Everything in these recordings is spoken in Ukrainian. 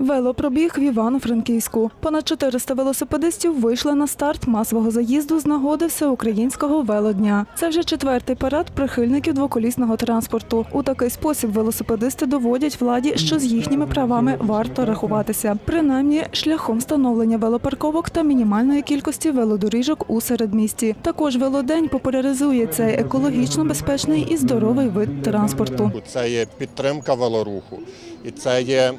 Велопробіг в Івано-Франківську. Понад 400 велосипедистів вийшли на старт масового заїзду з нагоди всеукраїнського велодня. Це вже четвертий парад прихильників двоколісного транспорту. У такий спосіб велосипедисти доводять владі, що з їхніми правами варто рахуватися, принаймні шляхом встановлення велопарковок та мінімальної кількості велодоріжок у середмісті. Також велодень популяризує цей екологічно безпечний і здоровий вид транспорту. Це є підтримка велоруху і це є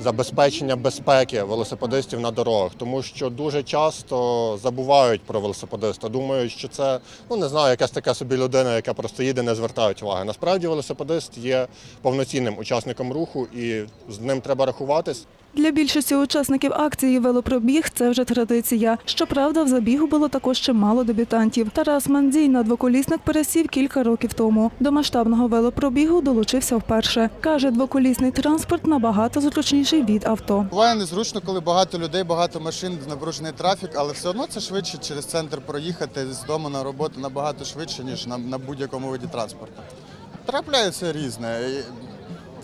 забезпечення безпеки велосипедистів на дорогах, тому що дуже часто забувають про велосипедиста, думають, що це ну не знаю, якась така собі людина, яка просто їде, не звертають уваги. Насправді велосипедист є повноцінним учасником руху, і з ним треба рахуватись. Для більшості учасників акції велопробіг це вже традиція. Щоправда, в забігу було також чимало дебютантів. Тарас Мандзій на двоколісник пересів кілька років тому. До масштабного велопробігу долучився вперше. Каже, двоколісний транспорт набагато зручніший від авто. Буває незручно, коли багато людей, багато машин, напружений трафік, але все одно це швидше через центр проїхати з дому на роботу набагато швидше, ніж на, на будь-якому виді транспорту. Трапляється різне.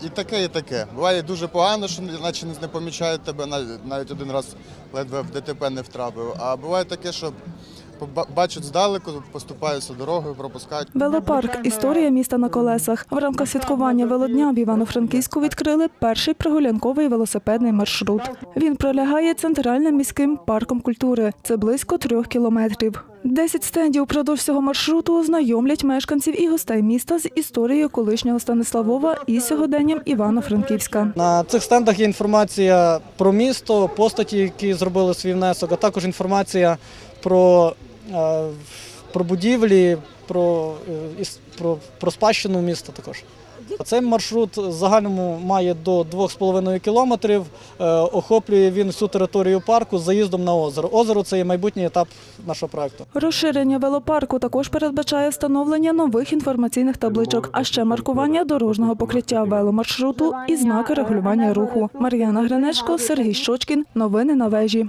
І, таке, і таке. Буває дуже погано, що наче не помічають тебе, навіть один раз ледве в ДТП не втрапив. А буває таке, що бачать здалеку, поступаються дорогою, пропускають. Велопарк історія міста на колесах. В рамках святкування велодня в Івано-Франківську відкрили перший прогулянковий велосипедний маршрут. Він пролягає центральним міським парком культури. Це близько трьох кілометрів. Десять стендів упродовж цього маршруту ознайомлять мешканців і гостей міста з історією колишнього Станиславова і сьогоденням Івано-Франківська. На цих стендах є інформація про місто, постаті, які зробили свій внесок, а також інформація про, е, про будівлі, про, е, про, про спадщину міста також. Цей маршрут в загальному має до 2,5 кілометрів. Е, Охоплює він всю територію парку з заїздом на озеро. Озеро це є майбутній етап нашого проекту. Розширення велопарку також передбачає встановлення нових інформаційних табличок, а ще маркування дорожнього покриття веломаршруту і знаки регулювання руху. Мар'яна Гринечко, Сергій Щочкін. Новини на вежі.